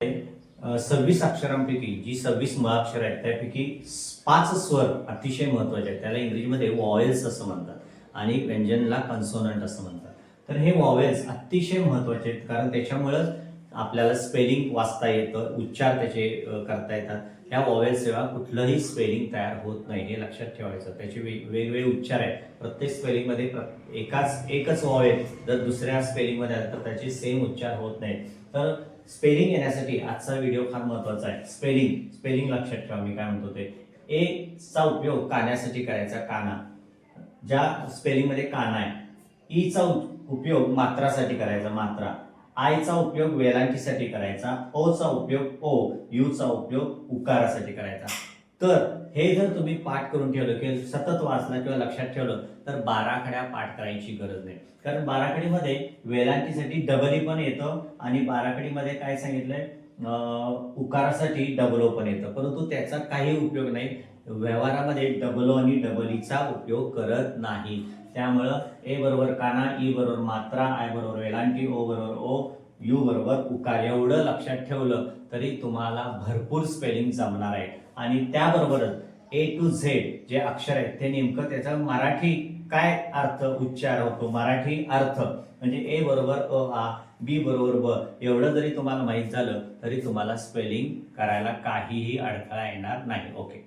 सव्वीस अक्षरांपैकी जी सव्वीस मुळाक्षर आहेत त्यापैकी पाच स्वर अतिशय महत्त्वाचे आहेत. त्याला इंग्रजीमध्ये वॉवेल्स असं म्हणतात आणि व्यंजनला कन्सोनंट असं म्हणतात. तर हे वॉवेल्स अतिशय महत्त्वाचे आहेत कारण त्याच्यामुळं आपल्याला स्पेलिंग वाचता येतं उच्चार त्याचे करता येतात. या वॉवेल सेवा कुठलंही स्पेलिंग तयार होत नाही हे लक्षात ठेवायचं. त्याचे वेग- वेगवेगळे उच्चार आहेत. प्रत्येक स्पेलिंगमध्ये एकाच एकच वॉवेल जर दुसऱ्या स्पेलिंगमध्ये आलं तर त्याचे सेम उच्चार होत नाहीत. तर स्पेलिंग येण्यासाठी आजचा व्हिडिओ फार महत्त्वाचा आहे. स्पेलिंग स्पेलिंग लक्षात ठेवा. मी काय म्हणतो ते. ए चा उपयोग कान्यासाठी करायचा काना. ज्या स्पेलिंगमध्ये काना आहे e ईचा उप- उपयोग मात्रासाठी करायचा मात्रा. आयचा उपयोग वेलांटीसाठी करायचा ओ चा उपयोग ओ यू चा उपयोग उकारासाठी करायचा. तर हे जर तुम्ही पाठ करून ठेवलं किंवा सतत वाचलं किंवा लक्षात ठेवलं तर बाराखड्या पाठ करायची गरज नाही. कारण बाराखडीमध्ये वेलांटीसाठी डबली पण येतं आणि बाराखडीमध्ये काय सांगितलंय? उकारासाठी डबल ओ पण येतं. परंतु त्याचा काही उपयोग नाही. व्यवहारामध्ये डबल ओ आणि डबल ईचा उपयोग करत नाही. त्यामुळं ए बरोबर काना ई बरोबर मात्रा आय बरोबर वेलांटी ओ बरोबर ओ यू बरोबर उकार. एवढं लक्षात ठेवलं तरी तुम्हाला भरपूर स्पेलिंग जमणार आहे. आणि त्याबरोबरच ए टू झेड जे अक्षर आहेत ते नेमकं त्याचा मराठी काय अर्थ उच्चार होतो? मराठी अर्थ. म्हणजे ए बरोबर अ आ बी बरोबर ब. एवढं जरी तुम्हाला माहीत झालं तरी तुम्हाला स्पेलिंग करायला काहीही अडथळा येणार नाही. ओके